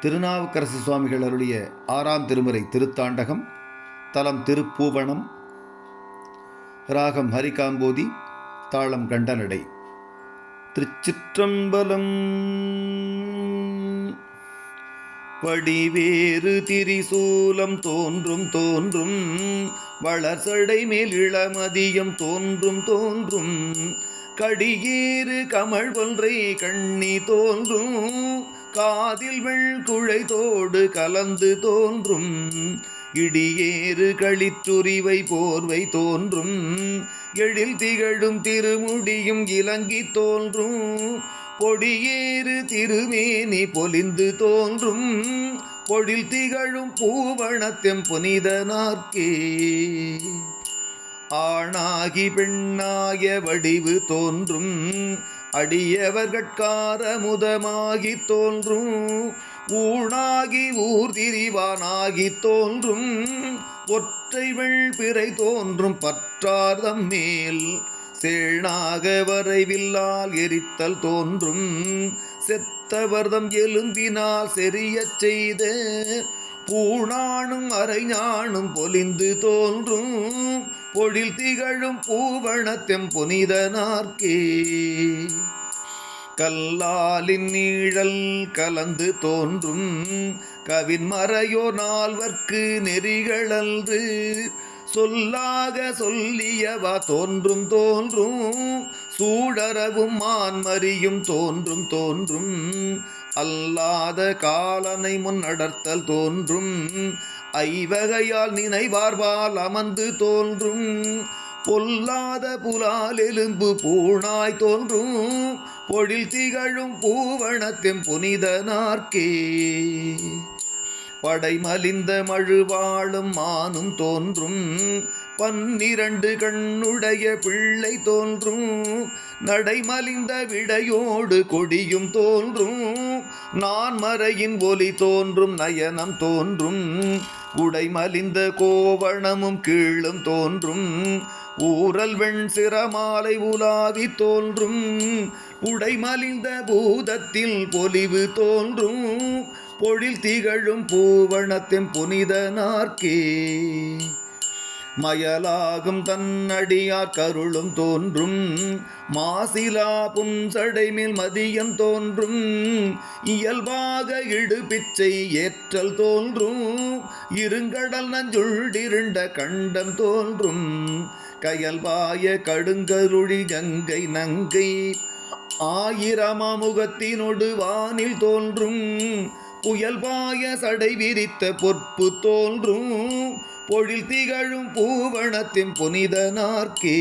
திருநாவுக்கரசு சுவாமிகள் அருளிய ஆறாம் திருமுறை திருத்தாண்டகம் தலம் திருப்பூவனம் ராகம் ஹரிகாம்போதி தாளம் கண்டனடை. திருச்சிற்றம்பலம் வடிவேறு திரிசூலம் தோன்றும் தோன்றும் வளர்சடை மேல் இளமதியம் தோன்றும் தோன்றும் கடியேறு கமல் ஒன்றை கண்ணி தோன்றும் காதில் வெள்குழை கலந்து தோன்றும். இடியேறு களித்துரிவை போர்வை தோன்றும். எழில் திகழும் திருமுடியும் இலங்கி தோன்றும். பொடியேறு திருமேனி பொலிந்து தோன்றும். பொழில் திகழும் பூவணத்தெம் புனிதனார்க்கே. ஆணாகி பெண்ணாய வடிவு தோன்றும். அடியவர்கட்கார முதமாகி தோன்றும் ஊனாகி ஊர்திரிவானாகி தோன்றும் ஒற்றை வெள்பிறை தோன்றும் பற்றார்தம் மேல் சேனாக வரைவில்லால் எரித்தல் தோன்றும் செத்தவர்தம் எலும்பினால் செறியச் செய்த பூணானும் அரைஞானும் பொலிந்து தோன்றும் பொழில் திகழும் பூவணத்தெம் புனிதனார்க்கே. கல்லாலின் நீழல் கலந்து தோன்றும் கவின் மறையோ நால்வர்க்கு நெறிகளன்று. சொல்லாக சொல்லியவா தோன்றும் தோன்றும் சூடரவும் மான்மரியும் தோன்றும் தோன்றும். அல்லாத காலனை முன்னடர்த்தல் தோன்றும் ஐவகையால் நினைவார்வால் அமர்ந்து தோன்றும். பொல்லாத புலால் எலும்பு பூணாய் தோன்றும். பொழில் திகழும் பூவணத்தின் புனிதனார்க்கே. படைமலிந்த மழுவாளும் மானும் தோன்றும். பன்னிரண்டு கண்ணுடைய பிள்ளை தோன்றும். நடைமலிந்த விடையோடு கொடியும் தோன்றும். நான் மறையின் ஒலி தோன்றும் நயனம் தோன்றும். உடைமலிந்த கோவணமும் கீழும் தோன்றும். ஊரல் வெண் சிறமாலை உலாவி தோன்றும். உடைமலிந்த பூதத்தில் பொலிவு தோன்றும். பொழில் திகழும் பூவணத்தின் புனித நாற்கே. மயலாகும் தன்னடியார் கருளும் தோன்றும். மாசிலா புன்சடைமில் மதியம் தோன்றும். இயல்பாக இடுபிச்சை ஏற்றல் தோன்றும். இருங்கடல் நஞ்சுள்ளிருண்ட கண்டம் தோன்றும். கயல்பாய கடுங்கருளி கங்கை நங்கை. ஆயிரமாமுகத்தினொடு வானில் தோன்றும். புயல்பாய சடை விரித்த பொற்பு தோன்றும். பொழில் திகழும் பூவணத்தின் புனிதனார்க்கே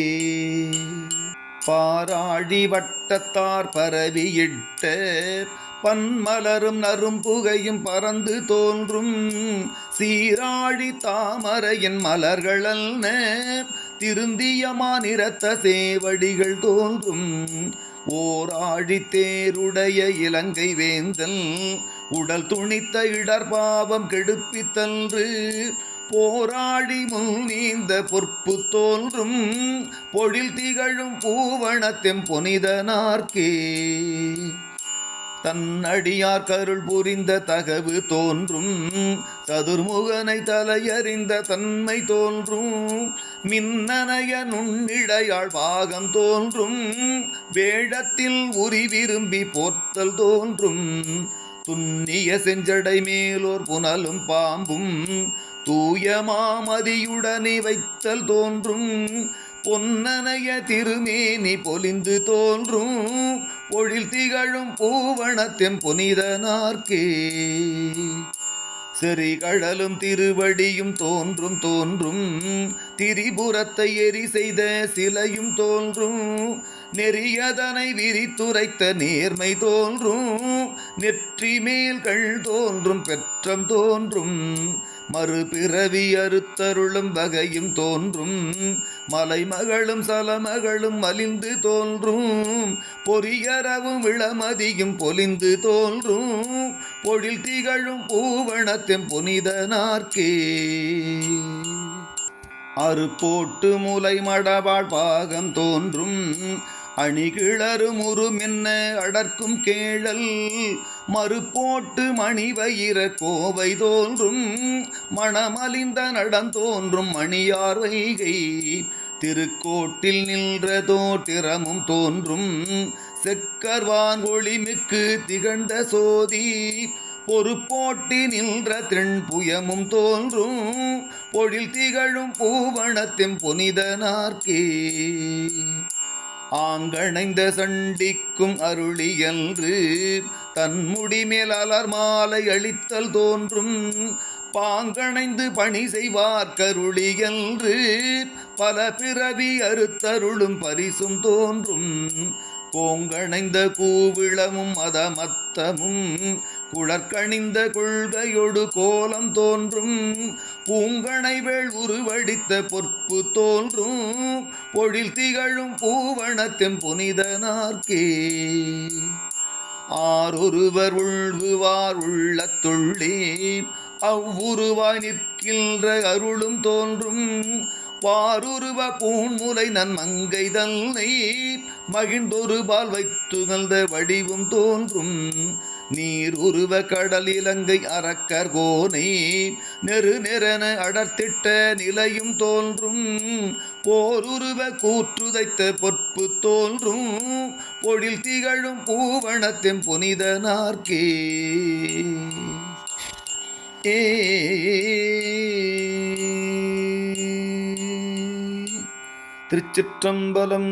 பாராழி வட்டத்தார் பரவியிட்ட பன்மலரும் நரும் புகையும் பறந்து தோன்றும். சீராழி தாமரையின் மலர்களல்ன திருந்திய நிறத்த சேவடிகள் தோன்றும். ஓராழி தேருடைய இலங்கை வேந்தல் உடல் துணித்த இடர்பாவம் கெடுப்பித்தன்று. போராடி முன்னீந்த பொற்பு தோன்றும். பொழில் திகழும் பூவணத்தெம் புனிதனார்க்கே. தன்னடியார் கருள் புரிந்த தகவு தோன்றும். சதுர்முகனை தலையறிந்த தன்மை தோன்றும். மின்னனைய நுண்ணிடையாள் பாகம் தோன்றும். வேடத்தில் உரி விரும்பி போர்த்தல் தோன்றும். துண்ணிய செஞ்சடை மேலோர் புனலும் பாம்பும். தூய மாமதியுடனே வைத்தல் தோன்றும். பொன்னனைய திருமேனி பொலிந்து தோன்றும். பொழில் திகழும் பூவணத்தின் புனிதனார்க்கே செறி கடலும் திருவடியும் தோன்றும் தோன்றும். திரிபுரத்தை எரி செய்த சிலையும் தோன்றும். நெறியதனை விரித்துரைத்த நேர்மை தோன்றும். நெற்றி மேல்கள் தோன்றும் பெற்றம் தோன்றும். மறுபிறவி அறுத்தருளும் வகையும் தோன்றும். மலைமகளும் சலமகளும் மலிந்து தோன்றும். பொரியரவும் இளமதியும் பொலிந்து தோன்றும். பொழில் திகழும் பூவணத்தின் புனிதனார்க்கே அறுப்போட்டு முலை மடவாழ் பாகம் தோன்றும். அணிகிளரும் உருமென்ன அடர்க்கும் கேழல்? மறுபோட்டு மணிவயிர கோவை தோன்றும். மணமலிந்த நடந்தோன்றும் மணியார் வைகை. திருக்கோட்டில் நின்ற திறமும் தோன்றும். செக்கர்வான் ஒளிமிக்கு திகழ்ந்த சோதி. பொறுப்போட்டி நின்ற திண்புயமும் தோன்றும். பொழில் திகழும் பூவணத்தின் புனிதனார்க்கே. ஆங்கணைந்த சண்டிக்கும் அருளியன்று தன்முடிமேல் அலர் மாலை அளித்தல் தோன்றும். பாங்கணைந்து பணி செய்வார் கருளியன்று. பல பிறவி அறுத்தருளும் பரிசும் தோன்றும். கோங்கணைந்த கூவிளமும் மதமத்தமும் குழற்கணிந்த கொள்கையொடு கோலம் தோன்றும் பூங்கணைவேள் உருவடித்த பொற்பு தோன்றும் பொழில் திகழும் பூவனத்தின் புனிதனார்க்கே ஆரொருவர் உள்வுவார் உள்ளத்துள்ளே அவ்வுருவாய் நிற்கின்ற அருளும் தோன்றும் பாருருவ பூன்முலை நன் மங்கை தன்னை மகிழ்ந்தொரு பால் வைத்துகழ்ந்த வடிவும் தோன்றும். நீர் உருவ கடல் இலங்கை அறக்கர் கோனை நெரு நெறன அடர்த்திட்ட நிலையும் தோன்றும். போருருவ கூற்றுதைத்த பொற்பு தோன்றும். பொழில் திகழும் பூவனத்தின் புனிதனார்க்கே ஏ திருச்சிற்றம்பலம்